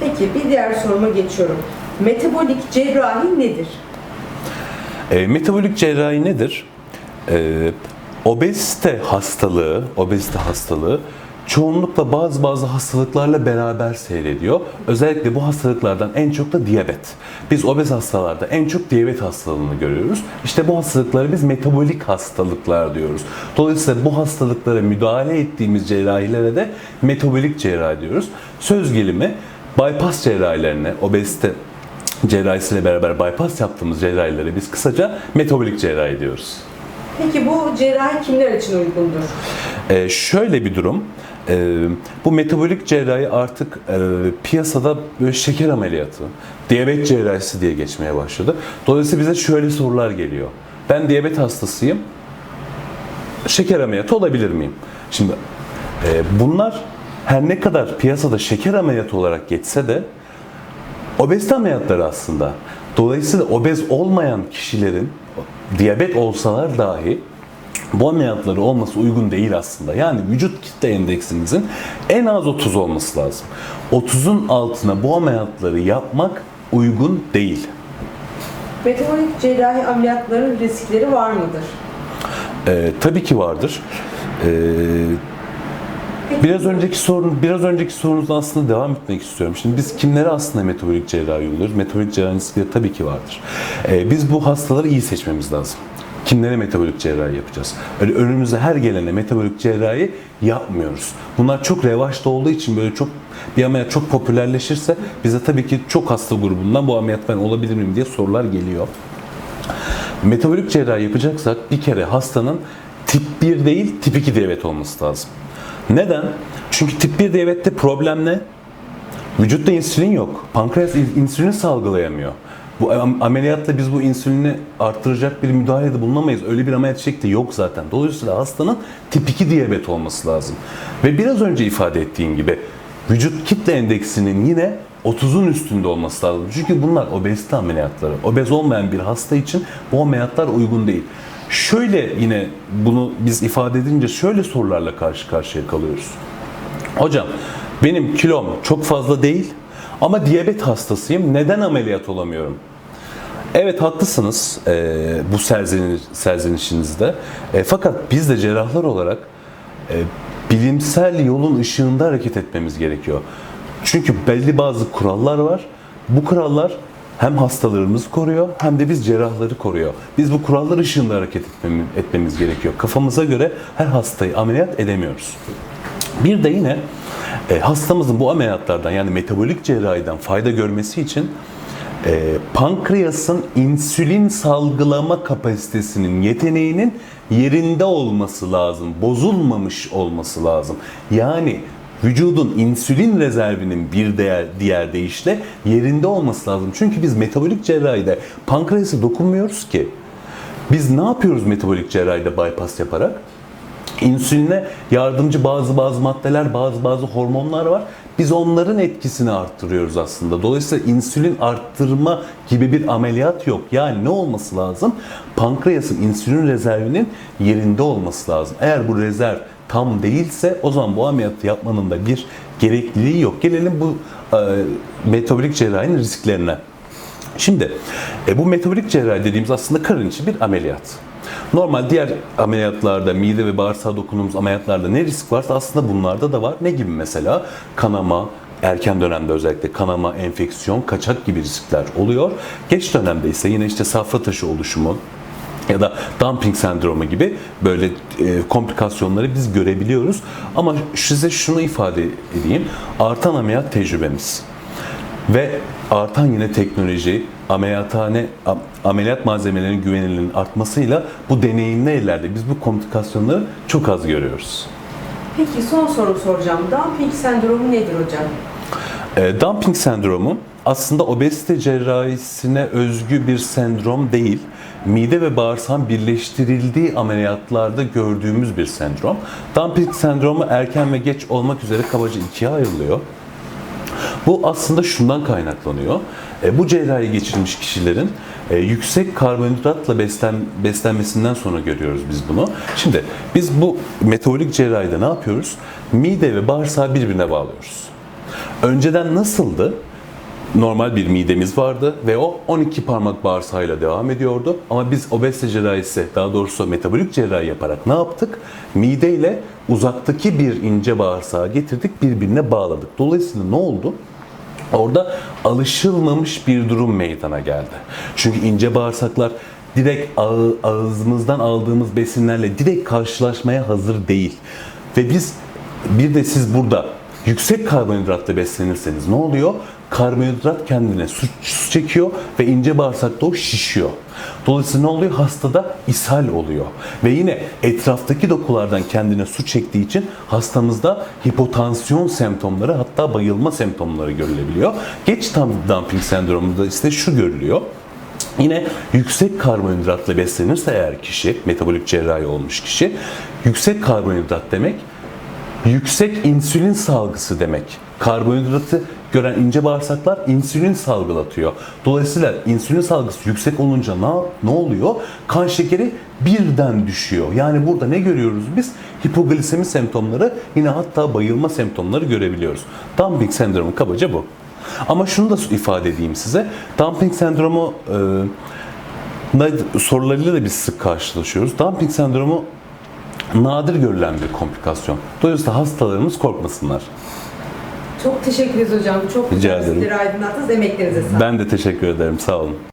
Peki bir diğer soruma geçiyorum. Metabolik cerrahi nedir? E, metabolik cerrahi nedir? E, obezite hastalığı, obezite hastalığı çoğunlukla bazı bazı hastalıklarla beraber seyrediyor. Özellikle bu hastalıklardan en çok da diyabet. Biz obez hastalarda en çok diyabet hastalığını görüyoruz. İşte bu hastalıklara biz metabolik hastalıklar diyoruz. Dolayısıyla bu hastalıklara müdahale ettiğimiz cerrahilere de metabolik cerrahi diyoruz. Söz gelimi bypass cerrahilerine, obezite cerrahisiyle beraber bypass yaptığımız cerrahilere biz kısaca metabolik cerrahi diyoruz. Peki bu cerrahi kimler için uygundur? Ee, şöyle bir durum, ee, bu metabolik cerrahi artık e, piyasada böyle şeker ameliyatı, diyabet cerrahisi diye geçmeye başladı. Dolayısıyla bize şöyle sorular geliyor. Ben diyabet hastasıyım, şeker ameliyatı olabilir miyim? Şimdi e, bunlar her ne kadar piyasada şeker ameliyatı olarak geçse de obezite ameliyatları aslında. Dolayısıyla obez olmayan kişilerin diyabet olsalar dahi bu ameliyatları olması uygun değil aslında. Yani vücut kitle endeksimizin en az 30 olması lazım. 30'un altına bu ameliyatları yapmak uygun değil. Metabolik cerrahi ameliyatların riskleri var mıdır? Ee, tabii ki vardır. Ee, Biraz önceki sorun, biraz önceki sorunuzla aslında devam etmek istiyorum. Şimdi biz kimlere aslında metabolik cerrahi uyguluyoruz? Metabolik cerrahi riskleri tabii ki vardır. Ee, biz bu hastaları iyi seçmemiz lazım. Kimlere metabolik cerrahi yapacağız? Öyle önümüze her gelene metabolik cerrahi yapmıyoruz. Bunlar çok revaçta olduğu için böyle çok bir ameliyat çok popülerleşirse bize tabii ki çok hasta grubundan bu ameliyat ben olabilir miyim diye sorular geliyor. Metabolik cerrahi yapacaksak bir kere hastanın tip 1 değil tip 2 diyabet olması lazım. Neden? Çünkü tip 1 diyabette problem ne? Vücutta insülin yok. Pankreas insülini salgılayamıyor. Bu am- ameliyatla biz bu insülini arttıracak bir müdahalede bulunamayız. Öyle bir ameliyat şekli yok zaten. Dolayısıyla hastanın tip 2 diyabet olması lazım. Ve biraz önce ifade ettiğim gibi vücut kitle endeksinin yine 30'un üstünde olması lazım. Çünkü bunlar obezite ameliyatları. Obez olmayan bir hasta için bu ameliyatlar uygun değil. Şöyle yine bunu biz ifade edince şöyle sorularla karşı karşıya kalıyoruz. Hocam benim kilom çok fazla değil ama diyabet hastasıyım. Neden ameliyat olamıyorum? Evet haklısınız e, bu serzeniş, serzenişinizde. E, fakat biz de cerrahlar olarak e, bilimsel yolun ışığında hareket etmemiz gerekiyor. Çünkü belli bazı kurallar var. Bu kurallar hem hastalarımızı koruyor hem de biz cerrahları koruyor. Biz bu kurallar ışığında hareket etmemiz, etmemiz gerekiyor. Kafamıza göre her hastayı ameliyat edemiyoruz. Bir de yine e, hastamızın bu ameliyatlardan yani metabolik cerrahiden fayda görmesi için e, pankreasın insülin salgılama kapasitesinin yeteneğinin yerinde olması lazım, bozulmamış olması lazım. Yani vücudun insülin rezervinin bir diğer, diğer deyişle yerinde olması lazım. Çünkü biz metabolik cerrahide pankreasa dokunmuyoruz ki. Biz ne yapıyoruz metabolik cerrahide bypass yaparak? İnsüline yardımcı bazı bazı maddeler, bazı bazı hormonlar var. Biz onların etkisini arttırıyoruz aslında. Dolayısıyla insülin arttırma gibi bir ameliyat yok. Yani ne olması lazım? Pankreasın insülin rezervinin yerinde olması lazım. Eğer bu rezerv tam değilse o zaman bu ameliyatı yapmanın da bir gerekliliği yok. Gelelim bu e, metabolik cerrahinin risklerine. Şimdi e, bu metabolik cerrahi dediğimiz aslında karın içi bir ameliyat. Normal diğer ameliyatlarda, mide ve bağırsağa dokunduğumuz ameliyatlarda ne risk varsa aslında bunlarda da var. Ne gibi mesela? Kanama, erken dönemde özellikle kanama, enfeksiyon, kaçak gibi riskler oluyor. Geç dönemde ise yine işte safra taşı oluşumu, ya da dumping sendromu gibi böyle e, komplikasyonları biz görebiliyoruz. Ama size şunu ifade edeyim. Artan ameliyat tecrübemiz ve artan yine teknoloji, ameliyathane, am- ameliyat malzemelerinin güvenilirliğinin artmasıyla bu deneyimli ellerde biz bu komplikasyonları çok az görüyoruz. Peki son soru soracağım. Dumping sendromu nedir hocam? E, dumping sendromu aslında obezite cerrahisine özgü bir sendrom değil. Mide ve bağırsağın birleştirildiği ameliyatlarda gördüğümüz bir sendrom. Dumping sendromu erken ve geç olmak üzere kabaca ikiye ayrılıyor. Bu aslında şundan kaynaklanıyor. E, bu cerrahi geçirmiş kişilerin e, yüksek karbonhidratla beslen, beslenmesinden sonra görüyoruz biz bunu. Şimdi biz bu metabolik cerrahide ne yapıyoruz? Mide ve bağırsağı birbirine bağlıyoruz. Önceden nasıldı? Normal bir midemiz vardı ve o 12 parmak bağırsağıyla devam ediyordu. Ama biz obezite cerrahisi, daha doğrusu metabolik cerrahi yaparak ne yaptık? Mideyle uzaktaki bir ince bağırsağı getirdik, birbirine bağladık. Dolayısıyla ne oldu? Orada alışılmamış bir durum meydana geldi. Çünkü ince bağırsaklar direkt ağı- ağzımızdan aldığımız besinlerle direkt karşılaşmaya hazır değil. Ve biz bir de siz burada yüksek karbonhidratla beslenirseniz ne oluyor? Karbonhidrat kendine su, çekiyor ve ince bağırsakta o şişiyor. Dolayısıyla ne oluyor? Hastada ishal oluyor. Ve yine etraftaki dokulardan kendine su çektiği için hastamızda hipotansiyon semptomları hatta bayılma semptomları görülebiliyor. Geç tam dumping sendromunda ise şu görülüyor. Yine yüksek karbonhidratla beslenirse eğer kişi, metabolik cerrahi olmuş kişi, yüksek karbonhidrat demek yüksek insülin salgısı demek. Karbonhidratı gören ince bağırsaklar insülin salgılatıyor. Dolayısıyla insülin salgısı yüksek olunca ne, ne oluyor? Kan şekeri birden düşüyor. Yani burada ne görüyoruz biz? Hipoglisemi semptomları yine hatta bayılma semptomları görebiliyoruz. Dumping sendromu kabaca bu. Ama şunu da ifade edeyim size. Dumping sendromu e, sorularıyla da biz sık karşılaşıyoruz. Dumping sendromu nadir görülen bir komplikasyon. Dolayısıyla hastalarımız korkmasınlar. Çok teşekkür ederiz hocam. Çok Rica güzel ederim. bizleri aydınlattınız. Emeklerinize sağlık. Ben de teşekkür ederim. Sağ olun.